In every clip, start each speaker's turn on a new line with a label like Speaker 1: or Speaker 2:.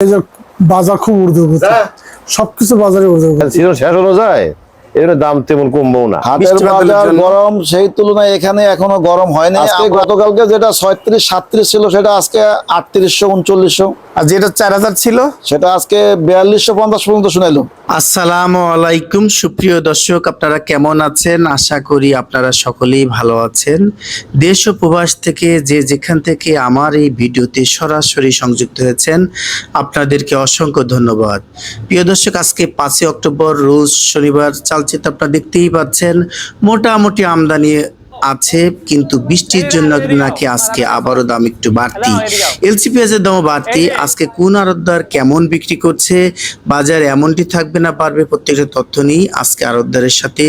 Speaker 1: এই যে বাজার খুব উর্ধ্ব সবকিছু বাজারে উর্ধ্ব
Speaker 2: সিজন শেষ হলো যায়। এর দাম তেমন কমবেও না।
Speaker 3: গরম সেই তুলনায় এখানে এখনও গরম হয়নি। গতকালকে যেটা ছয়ত্রিশ সাতত্রিশ ছিল সেটা আজকে আটত্রিশশো উনচল্লিশশো।
Speaker 4: আর যেটা চার হাজার ছিল?
Speaker 3: সেটা আজকে বিয়াল্লিশশো পঞ্চাশ পর্যন্ত শুনাইলো।
Speaker 4: আসসালামু আলাইকুম। সুপ্রিয় দর্শক আপনারা কেমন আছেন? আশা করি আপনারা সকলেই ভালো আছেন। দেশ ও প্রবাস থেকে যে যেখান থেকে আমার এই ভিডিওতে সরাসরি সংযুক্ত হয়েছেন আপনাদেরকে অসংখ্য ধন্যবাদ। প্রিয় দর্শক আজকে পাঁচই অক্টোবর রোজ শনিবার চালচিত্র আপনারা দেখতেই পাচ্ছেন। মোটামুটি আমদানি আছে, কিন্তু বৃষ্টির জন্য নাকি আজকে আবারও দাম একটু বাড়তি। এলসি পেঁয়াজের দামও বাড়তি, আজকে কোন আরতদার কেমন বিক্রি করছে, বাজার এমনটি থাকবে না পারবে, প্রত্যেকটা তথ্য নিয়ে আজকে আরতদারের সাথে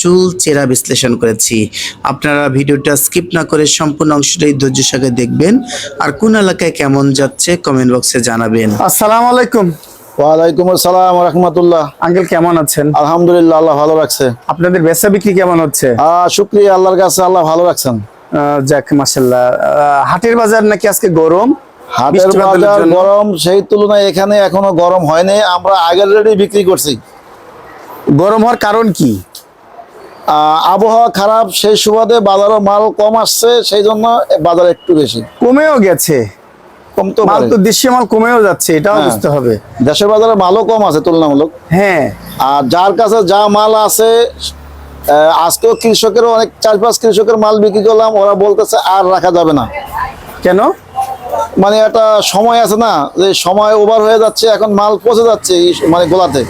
Speaker 4: চুল চেরা বিশ্লেষণ করেছি। আপনারা ভিডিওটা স্কিপ না করে সম্পূর্ণ অংশটাই ধৈর্য সঙ্গে দেখবেন। আর কোন এলাকায় কেমন যাচ্ছে কমেন্ট বক্সে জানাবেন। আসসালামু আলাইকুম।
Speaker 3: ওয়ালাইকুম আসসালাম রহমতুল্লাহ।
Speaker 4: আঙ্কেল কেমন আছেন?
Speaker 3: আলহামদুলিল্লাহ আল্লাহ ভালো রাখছে।
Speaker 4: আপনাদের বেচা বিক্রি কেমন হচ্ছে?
Speaker 3: শুক্রিয়া আল্লাহর কাছে আল্লাহ ভালো রাখছেন।
Speaker 4: যাক মাসাল্লাহ হাটের বাজার নাকি আজকে গরম?
Speaker 3: হাটের বাজার গরম সেই তুলনায় এখানে এখনও গরম হয়নি আমরা আগের রেটে বিক্রি করছি।
Speaker 4: গরম হওয়ার কারণ কি?
Speaker 3: আবহাওয়া খারাপ সেই সুবাদে বাজারও মাল কম আসছে সেই জন্য বাজার একটু বেশি।
Speaker 4: কমেও গেছে।
Speaker 3: কম তো
Speaker 4: মাল তো দেশীয় মাল কমেও যাচ্ছে এটাও
Speaker 3: হ্যাঁ।
Speaker 4: বুঝতে হবে।
Speaker 3: দেশের বাজারে মালও কম আছে তুলনামূলক।
Speaker 4: হ্যাঁ।
Speaker 3: আর যার কাছে যা মাল আছে আজকেও কৃষকেরও অনেক চার পাঁচ কৃষকের মাল বিক্রি করলাম ওরা বলতেছে আর রাখা যাবে না।
Speaker 4: কেন?
Speaker 3: মানে একটা সময় আছে না যে সময় ওভার হয়ে যাচ্ছে এখন মাল পচে যাচ্ছে মানে গোলাতে।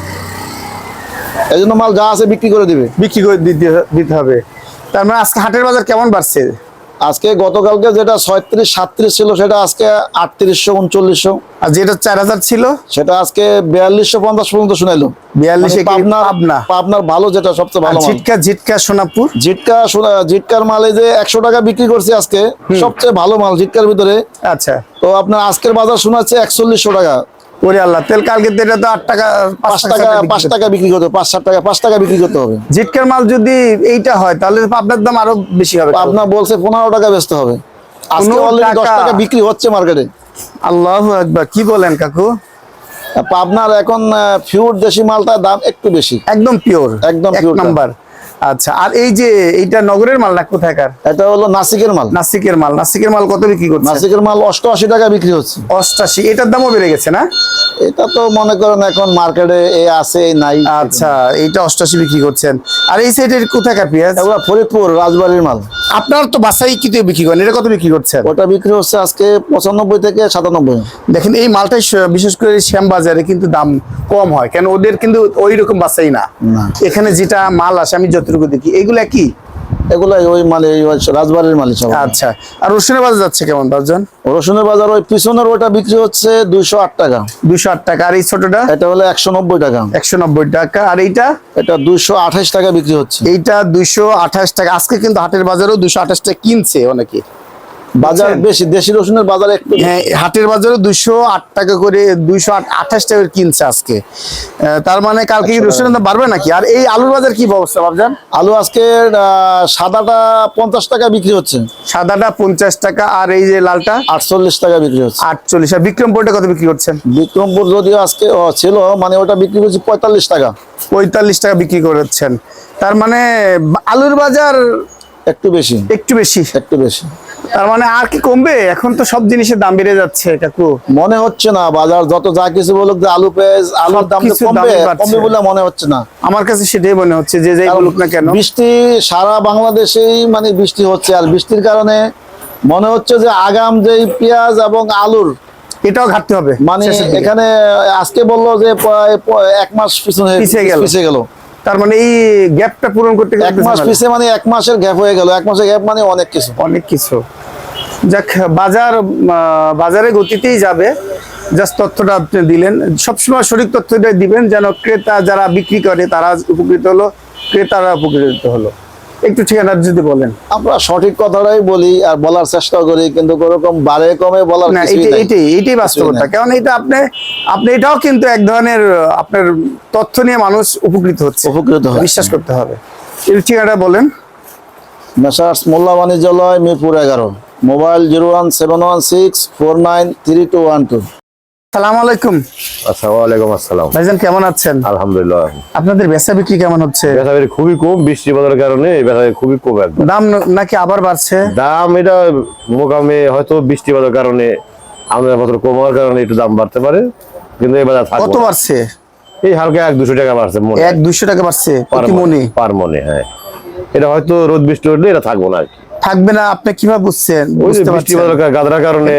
Speaker 3: এই জন্য মাল যা আছে বিক্রি করে দিবে।
Speaker 4: বিক্রি করে দিতে দিতে হবে। তার মানে আজকে হাটের বাজার কেমন বাড়ছে?
Speaker 3: আজকে গতকালকে যেটা ছয়ত্রিশ সাতত্রিশ ছিল সেটা আজকে আটত্রিশশো উনচল্লিশশো।
Speaker 4: আর যেটা চার হাজার ছিল?
Speaker 3: সেটা আজকে বিয়াল্লিশশো পঞ্চাশ পর্যন্ত শুনাইলো।
Speaker 4: বিয়াল্লিশে
Speaker 3: মানে পাবনা
Speaker 4: পাবনা?
Speaker 3: পাবনার ভালো যেটা সবচেয়ে ভালো
Speaker 4: ঝিটকা সোনাপুর?
Speaker 3: জিটকা জিটকার মালে যে একশো টাকা বিক্রি করছি আজকে সবচেয়ে ভালো মাল জিটকার ভিতরে।
Speaker 4: আচ্ছা।
Speaker 3: তো আপনার আজকের বাজার শোনাচ্ছে একচল্লিশশো টাকা।
Speaker 4: ওরে আল্লাহ তেল কালকে এটা তো আট টাকা
Speaker 3: পাঁচ টাকা পাঁচ টাকা বিক্রি করতে পাঁচ সাত টাকা পাঁচ টাকা বিক্রি করতে হবে।
Speaker 4: মাল যদি এইটা হয় তাহলে পাবনার দাম আরও বেশি হবে।
Speaker 3: আপনার বলছে পনেরো টাকা বেচতে হবে। আজকে
Speaker 4: 15
Speaker 3: অলরেডি দশ
Speaker 4: টাকা।
Speaker 3: বিক্রি হচ্ছে মার্কেটে
Speaker 4: আল্লাহ একবার কি বলেন কাকু?
Speaker 3: আপনার এখন ফিউর দেশি মালটার দাম একটু বেশি।
Speaker 4: একদম পিওর
Speaker 3: একদম
Speaker 4: এক নাম্বার। আচ্ছা আর এই যে এইটা নগরের মাল না কোথাকার
Speaker 3: এটা হলো নাসিকের মাল।
Speaker 4: নাসিকের মাল। নাসিকের মাল কত বিক্রি করছে?
Speaker 3: নাসিকের মাল অষ্টআশি টাকা বিক্রি হচ্ছে।
Speaker 4: অষ্টাশি এটার দামও বেড়ে গেছে না?
Speaker 3: এটা তো মনে করেন এখন মার্কেটে এ আছে নাই।
Speaker 4: আচ্ছা এইটা অষ্টাশি বিক্রি করছেন। আর এই সাইডের কোথাকার পেঁয়াজ?
Speaker 3: এগুলো ফরিদপুর রাজবাড়ির মাল।
Speaker 4: আপনার তো বাসাই কিতে বিক্রি করেন? এটা কত বিক্রি করছেন?
Speaker 3: ওটা বিক্রি হচ্ছে আজকে পঁচানব্বই থেকে সাতানব্বই।
Speaker 4: দেখেন এই মালটাই বিশেষ করে শ্যাম বাজারে কিন্তু দাম কম হয়। কেন ওদের কিন্তু ওই রকম বাসাই না। এখানে যেটা মাল আসে আমি যতটুকু দেখি? এগুলা কি?
Speaker 3: এগুলো ওই মালে ওই রাজবাড়ির মালে সব।
Speaker 4: আচ্ছা। আর রসুনের বাজার যাচ্ছে কেমন দশজন?
Speaker 3: রসুনের বাজার ওই পিছনের ওটা বিক্রি হচ্ছে দুইশো আট টাকা।
Speaker 4: দুশো আট টাকা। আর এই ছোটটা?
Speaker 3: এটা হলো একশো নব্বই টাকা।
Speaker 4: একশো নব্বই টাকা। আর এইটা?
Speaker 3: এটা দুইশো আঠাশ টাকা বিক্রি হচ্ছে।
Speaker 4: এইটা দুইশো আঠাশ টাকা। আজকে কিন্তু হাটের বাজারেও দুশো আঠাশ টাকা কিনছে অনেকে।
Speaker 3: বাজার বেশি দেশি রসুনের বাজার একটু
Speaker 4: হ্যাঁ হাটের বাজারে দুইশো আট টাকা করে দুইশো আঠাশ টাকা কিনছে আজকে। তার মানে কালকে রসুনের দাম বাড়বে নাকি? আর এই আলুর বাজার কি অবস্থা ভাবজান
Speaker 3: আলু আজকে সাদাটা পঞ্চাশ টাকা বিক্রি হচ্ছে।
Speaker 4: সাদাটা পঞ্চাশ টাকা আর এই যে লালটা?
Speaker 3: আটচল্লিশ টাকা বিক্রি হচ্ছে।
Speaker 4: আটচল্লিশ আর বিক্রমপুরটা কত বিক্রি করছেন?
Speaker 3: বিক্রমপুর যদিও আজকে ছিল মানে ওটা বিক্রি করছি পঁয়তাল্লিশ টাকা।
Speaker 4: পঁয়তাল্লিশ টাকা বিক্রি করেছেন। তার মানে আলুর বাজার
Speaker 3: একটু বেশি।
Speaker 4: একটু বেশি।
Speaker 3: একটু বেশি।
Speaker 4: তার মানে আর কি কমবে? এখন তো সব জিনিসের দাম বেড়ে যাচ্ছে কাকু।
Speaker 3: মনে হচ্ছে না বাজার যত যা কিছু বলুক যে আলু পেঁয়াজ আলুর দাম যে কমবে কমবে বলে মনে হচ্ছে না।
Speaker 4: আমার কাছে সেটাই মনে হচ্ছে যে যাই বলুক না কেন।
Speaker 3: বৃষ্টি সারা বাংলাদেশেই মানে বৃষ্টি হচ্ছে আর বৃষ্টির কারণে মনে হচ্ছে যে আগাম যেই পেঁয়াজ এবং আলুর
Speaker 4: এটাও ঘাটতে হবে
Speaker 3: মানে এখানে আজকে বলল যে এক মাস পিছনে
Speaker 4: পিছিয়ে গেল। তার মানে এই গ্যাপটা পূরণ করতে
Speaker 3: এক মাস। পিছিয়ে মানে এক মাসের গ্যাপ হয়ে গেল। এক মাসের গ্যাপ মানে অনেক কিছু।
Speaker 4: অনেক কিছু। যাক বাজার বাজারে গতিতেই যাবে। জাস্ট তথ্যটা আপনি দিলেন। সবসময় সঠিক তথ্যটাই দিবেন যেন ক্রেতা যারা বিক্রি করে তারা উপকৃত হলো ক্রেতারা উপকৃত হলো। একটু ঠিকানা যদি বলেন।
Speaker 3: আমরা সঠিক কথাটাই বলি আর বলার চেষ্টা করি কিন্তু কোরকম বারে কমে বলার
Speaker 4: না এইটাই বাস্তবতা। কারণ এটা আপনি আপনি এটাও কিন্তু এক ধরনের আপনার তথ্য নিয়ে মানুষ উপকৃত হচ্ছে।
Speaker 3: উপকৃত।
Speaker 4: বিশ্বাস করতে হবে। এই ঠিকানাটা বলেন।
Speaker 3: মেসার্স মোল্লা বাণিজ্যালয় মিরপুর এগারো। Mobile zero one seven one six four nine three two one two.
Speaker 4: সালাম আলাইকুম।
Speaker 2: আচ্ছা ওয়ালাইকুম আসসালাম।
Speaker 4: ভাইজান কেমন আছেন?
Speaker 2: আলহামদুলিল্লাহ।
Speaker 4: আপনাদের বেচা বিক্রি কেমন হচ্ছে?
Speaker 2: বেচাবেরি খুবই কম বৃষ্টি বাদলের কারণে এই খুবই কম একদম।
Speaker 4: দাম নাকি আবার বাড়ছে?
Speaker 2: দাম এটা মোকামে হয়তো বৃষ্টি বাদলের কারণে আমাদের পত্র কারণে একটু দাম বাড়তে পারে কিন্তু
Speaker 4: কত। বাড়ছে?
Speaker 2: এই হালকা এক দুশো টাকা বাড়ছে মনে
Speaker 4: এক দুইশো টাকা বাড়ছে
Speaker 2: পার
Speaker 4: প্রতি মনে
Speaker 2: পার মনে হ্যাঁ। এটা হয়তো রোদ বৃষ্টি উঠলে এটা থাকব না আর
Speaker 4: থাকবে না আপনি কীভাবে বুঝছেন? বুঝতে
Speaker 2: গাদরার কারণে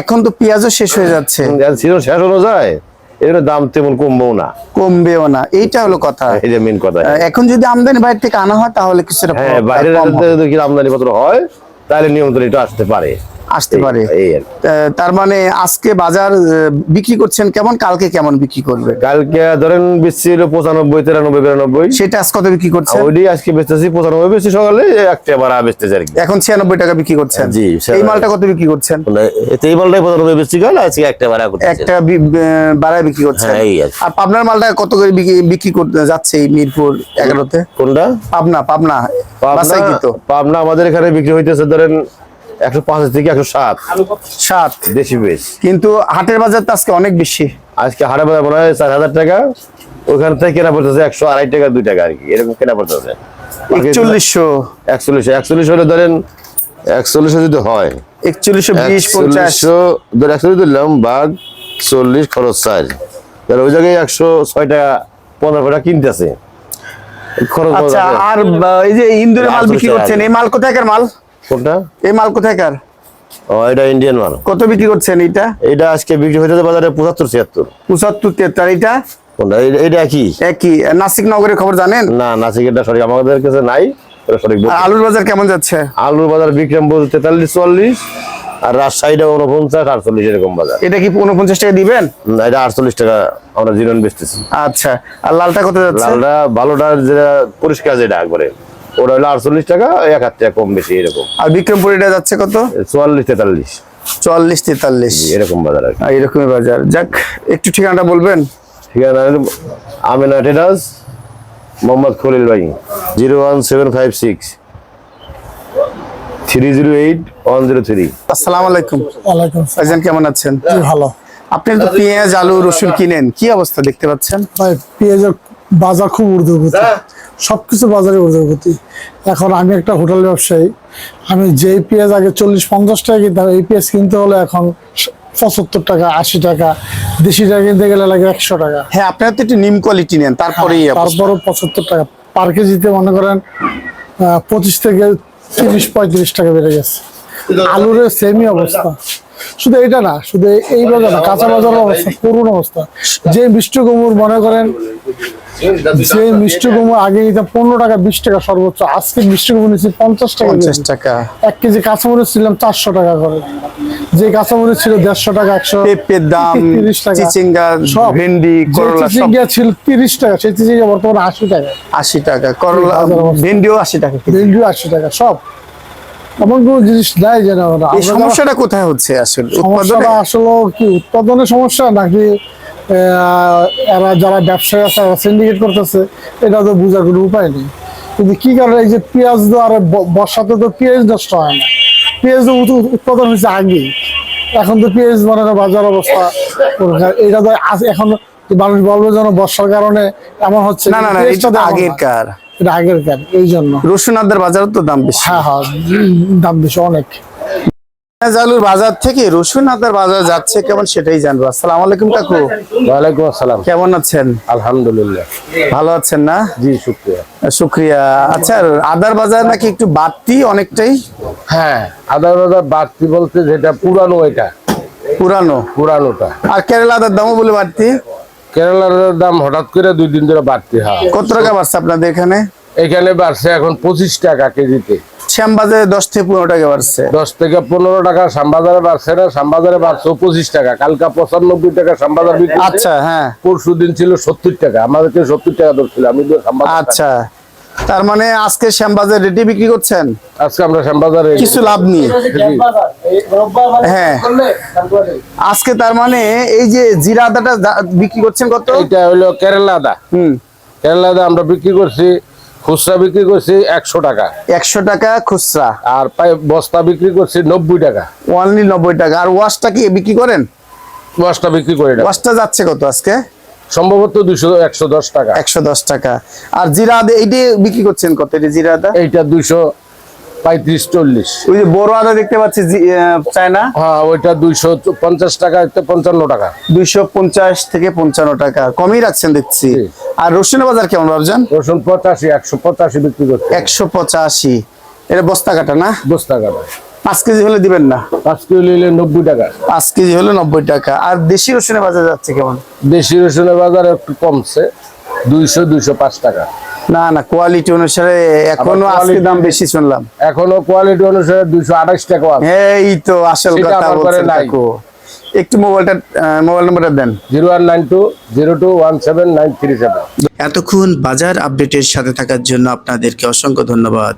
Speaker 4: এখন তো পেঁয়াজও শেষ হয়ে যাচ্ছে।
Speaker 2: সিজন শেষ হলো যায় এর দাম তেমন কমবেও না।
Speaker 4: কমবেও না এইটা হলো কথা।
Speaker 2: এই যে মেন কথা।
Speaker 4: এখন যদি আমদানি বাইরে থেকে আনা হয় তাহলে কিছুটা
Speaker 2: হ্যাঁ বাইরের যদি আমদানি পত্র হয় তাহলে নিয়ন্ত্রণ এটা আসতে পারে।
Speaker 4: আসতে পারে। তার মানে আজকে বাজার বিক্রি করছেন কেমন? কালকে কেমন বিক্রি করবে?
Speaker 2: কালকে ধরেন বেশি ছিল পঁচানব্বই তিরানব্বই বিরানব্বই।
Speaker 4: সেটা আজ কত বিক্রি করছেন?
Speaker 2: ওইটি আজকে বেচতেছি পঁচানব্বই বেশি সকালে একটা বারা বেচতেছি আর
Speaker 4: এখন ছিয়ানব্বই টাকা বিক্রি করছেন।
Speaker 2: জি,
Speaker 4: এই মালটা কত বিক্রি করছেন?
Speaker 2: এই মালটাই পঁচানব্বই বেশি গেল আজকে একটা বারা
Speaker 4: একটা বি- আহ, বাড়ায় বিক্রি করছেন।
Speaker 2: হ্যাঁ, আর
Speaker 4: পাবনার মালটা কত করে বিক্রি- করতে যাচ্ছে এই মিরপুর এগারোতে?
Speaker 2: কোনটা?
Speaker 4: পাবনা পাবনা
Speaker 2: পাবনা আমাদের এখানে বিক্রি হইতেছে ধরেন একশো পাঁচ থেকে একশো সাত।
Speaker 4: সাত।
Speaker 2: দেশি বেশ।
Speaker 4: কিন্তু হাটের বাজার তো আজকে অনেক বেশি।
Speaker 2: আজকে হাটে বাজার মনে হয় চার হাজার টাকা। ওখান থেকে কেনা পড়তেছে একশো আড়াই টাকা দুই টাকা আর কি। এরকম কেনা পড়তেছে।
Speaker 4: একচল্লিশশো।
Speaker 2: একচল্লিশ একচল্লিশ হলে ধরেন একচল্লিশ যদি হয়
Speaker 4: একচল্লিশশো বিশ পঞ্চাশ।
Speaker 2: একচল্লিশশো ধর একচল্লিশ দিলাম বাঘ চল্লিশ খরচ চার। তাহলে ওই জায়গায় একশো ছয় টাকা পনেরো টাকা কিনতেছে। খরচ
Speaker 4: আচ্ছা আর এই যে ইন্দুরের মাল বিক্রি করছেন এই মাল কোথাকার মাল?
Speaker 2: কোনটা?
Speaker 4: এই মাল কোথাকার
Speaker 2: ও এটা ইন্ডিয়ান মাল।
Speaker 4: কত বিক্রি করছেন এটা
Speaker 2: এটা আজকে বিক্রি হইতেছে বাজারে পঁচাত্তর ছিয়াত্তর।
Speaker 4: পঁচাত্তর তেত্তর এটা
Speaker 2: কোনটা? এইটা কি
Speaker 4: একই। নাসিক নগরের খবর জানেন?
Speaker 2: না নাসিক এটা সঠিক আমাদের কাছে নাই এটা
Speaker 4: আলুর বাজার কেমন যাচ্ছে?
Speaker 2: আলুর বাজার বিক্রমপুর তেতাল্লিশ চুয়াল্লিশ আর রাজশাহীটা উনপঞ্চাশ আটচল্লিশ এরকম বাজার।
Speaker 4: এটা কি উনপঞ্চাশ টাকা দিবেন?
Speaker 2: না, এটা আটচল্লিশ টাকা আমরা জিরন বেচতেছি
Speaker 4: আচ্ছা। আর লালটা কত যাচ্ছে?
Speaker 2: লালটা ভালোটা যেটা পরিষ্কার যেটা একবারে। ওটা হলো আটচল্লিশ টাকা এক হাত টাকা কম বেশি এরকম।
Speaker 4: আর বিক্রমপুর এটা যাচ্ছে কত?
Speaker 2: চুয়াল্লিশ তেতাল্লিশ।
Speaker 4: চুয়াল্লিশ তেতাল্লিশ।
Speaker 2: এরকম বাজার আর
Speaker 4: এরকমই বাজার। যাক একটু ঠিকানাটা বলবেন?
Speaker 2: ঠিক আছে আমিনা টেডাস মোহাম্মদ খলিল ভাই zero one seven five six three zero eight one zero three.
Speaker 4: আসসালামু আলাইকুম।
Speaker 1: ওয়ালাইকুম আসসালাম।
Speaker 4: ভাইজান কেমন আছেন?
Speaker 1: ভালো।
Speaker 4: আপনি তো পেঁয়াজ আলু রসুন কিনেন কি অবস্থা দেখতে পাচ্ছেন?
Speaker 1: ভাই পেঁয়াজের বাজার খুব ঊর্ধ্বগতি। সবকিছু বাজারে ঊর্ধ্বগতি। এখন আমি একটা হোটেল ব্যবসায়ী। আমি যেই পেঁয়াজ আগে চল্লিশ পঞ্চাশ টাকা কিনতাম এই পেঁয়াজ কিনতে হলে এখন পঁচাত্তর টাকা আশি টাকা দেশি টাকা কিনতে গেলে লাগে একশো টাকা।
Speaker 4: হ্যাঁ আপনারা তো একটু নিম কোয়ালিটি নেন তারপরেই এই অবস্থা।
Speaker 1: তারপরও পঁচাত্তর টাকা। পার কেজিতে মনে করেন পঁচিশ থেকে তিরিশ পঁয়ত্রিশ টাকা বেড়ে গেছে। আলুর সেমই অবস্থা। শুধু এটা না শুধু এই বাজার না কাঁচা বাজার অবস্থা করুণ অবস্থা। যে কুমুর মনে করেন যে মিষ্টি কুমুর আগে নিতাম পনেরো টাকা বিশ টাকা সর্বোচ্চ। আজকে মিষ্টি কুমুর নিচ্ছি পঞ্চাশ টাকা
Speaker 4: পঞ্চাশ টাকা।
Speaker 1: এক কেজি কাঁচামরিচ ছিলাম চারশো টাকা করে। যে কাঁচামরিচ ছিল দেড়শো টাকা একশো
Speaker 4: পেঁপের দাম
Speaker 1: তিরিশ টাকা।
Speaker 4: চিচিঙ্গা ভেন্ডি করলা
Speaker 1: চিচিঙ্গা ছিল তিরিশ টাকা সেই চিচিঙ্গা বর্তমানে আশি টাকা।
Speaker 4: আশি টাকা করলা ভেন্ডিও আশি টাকা।
Speaker 1: ভেন্ডিও আশি টাকা সব। এমন কোনো জিনিস দেয় যেন
Speaker 4: সমস্যাটা কোথায় হচ্ছে আসলে? উৎপাদনে?
Speaker 1: আসলে কি উৎপাদনের সমস্যা নাকি এরা যারা ব্যবসায়ী আছে সিন্ডিকেট করতেছে এটা তো বোঝার কোনো উপায় নেই। কিন্তু কি কারণে এই যে পেঁয়াজ তো আর বর্ষাতে তো পেঁয়াজ নষ্ট হয় না। পেঁয়াজ উৎপাদন হয়েছে আগেই। এখন তো পেঁয়াজ মানে বাজার অবস্থা। এটা তো আজ- এখন মানুষ বলবে যেন বর্ষার কারণে এমন হচ্ছে
Speaker 4: না না এটা। আগের কার।
Speaker 1: এটা আগের কার এই জন্য
Speaker 4: রসুন আদার বাজার তো দাম বেশি।
Speaker 1: হ্যাঁ হ্যাঁ দাম বেশি অনেক।
Speaker 4: আলুর বাজার থেকে রসুন আদার বাজার যাচ্ছে কেমন সেটাই জানব। আসসালামু আলাইকুম কাকু।
Speaker 2: ওয়ালাইকুম আসসালাম।
Speaker 4: কেমন আছেন?
Speaker 2: আলহামদুলিল্লাহ।
Speaker 4: ভালো আছেন না?
Speaker 2: জি শুক্রিয়া।
Speaker 4: শুক্রিয়া। আচ্ছা আদার বাজার নাকি একটু বাড়তি অনেকটাই?
Speaker 5: হ্যাঁ আদা বাজার বাড়তি বলতে যেটা পুরানো এটা।
Speaker 4: পুরানো?
Speaker 5: পুরানোটা।
Speaker 4: আর কেরালা আদার দামও বলে বাড়তি?
Speaker 5: কেরালার দাম হঠাৎ করে দুই দিন ধরে বাড়তি হয়।
Speaker 4: কত টাকা বাড়ছে আপনাদের এখানে?
Speaker 5: এখানে বাড়ছে এখন পঁচিশ টাকা কেজিতে।
Speaker 4: শ্যামবাজারে দশ থেকে পনেরো টাকা বাড়ছে।
Speaker 5: দশ থেকে পনেরো টাকা শ্যামবাজারে বাড়ছে না শ্যামবাজারে বাড়ছে পঁচিশ টাকা। কালকা পঁচানব্বই টাকা শ্যামবাজার বিক্রি
Speaker 4: আচ্ছা হ্যাঁ।
Speaker 5: পরশু দিন ছিল সত্তর টাকা আমাদেরকে সত্তর টাকা ধরছিল আমি
Speaker 4: আচ্ছা। তার মানে আজকে শ্যামবাজার রেটে বিক্রি করছেন?
Speaker 5: আজকে আমরা শ্যামবাজারে
Speaker 4: কিছু লাভ নেই। হ্যাঁ। আজকে তার মানে এই যে জিরা আদাটা বিক্রি করছেন কত?
Speaker 5: এটা হলো কেরালা আদা
Speaker 4: হুম।
Speaker 5: কেরালা আদা আমরা বিক্রি করছি খুচরা বিক্রি করছি একশো টাকা।
Speaker 4: একশো টাকা খুচরা।
Speaker 5: আর বস্তা বিক্রি করছি নব্বই টাকা।
Speaker 4: ওয়ানলি নব্বই টাকা। আর ওয়াশটা কি বিক্রি করেন?
Speaker 5: ওয়াশটা বিক্রি করে
Speaker 4: ওয়াশটা যাচ্ছে কত আজকে?
Speaker 5: সম্ভবত দুইশো একশো দশ টাকা।
Speaker 4: একশো দশ টাকা। আর জিরা এইটা বিক্রি করছেন কত? এটা জিরা
Speaker 5: এইটা দুইশো পঁয়ত্রিশ চল্লিশ।
Speaker 4: ওই যে বড় আদা দেখতে পাচ্ছি চায়না?
Speaker 5: হ্যাঁ ওইটা দুইশো পঞ্চাশ টাকা পঞ্চান্ন টাকা।
Speaker 4: দুইশো পঞ্চাশ থেকে পঞ্চান্ন টাকা। কমই রাখছেন দেখছি। আর রসুনের বাজার কেমন ভাবছেন?
Speaker 5: রসুন পঁচাশি একশো পঁচাশি বিক্রি করছে।
Speaker 4: একশো পঁচাশি। এটা বস্তা কাটা না?
Speaker 5: বস্তা কাটা।
Speaker 4: পাঁচ কেজি হলে দিবেন না?
Speaker 5: পাঁচ কিলো নিলে নব্বই টাকা।
Speaker 4: পাঁচ কেজি হলে নব্বই টাকা। আর দেশি রসুনের বাজার যাচ্ছে কেমন?
Speaker 5: দেশি রসুনের বাজার একটু কমছে। দুইশো দুইশো পাঁচ টাকা।
Speaker 4: না না কোয়ালিটি অনুসারে
Speaker 5: এখনও
Speaker 4: আজকে দাম বেশি শুনলাম।
Speaker 5: এখনও কোয়ালিটি অনুসারে দুইশো আঠাশ টাকা আছে।
Speaker 4: এই তো আসল কথা বলছেন। কাকু। একটু মোবাইলটা মোবাইল নম্বরটা দেন।
Speaker 5: Zero one nine two zero two one seven nine three seven.
Speaker 4: এতক্ষণ বাজার আপডেটের সাথে থাকার জন্য আপনাদেরকে অসংখ্য ধন্যবাদ।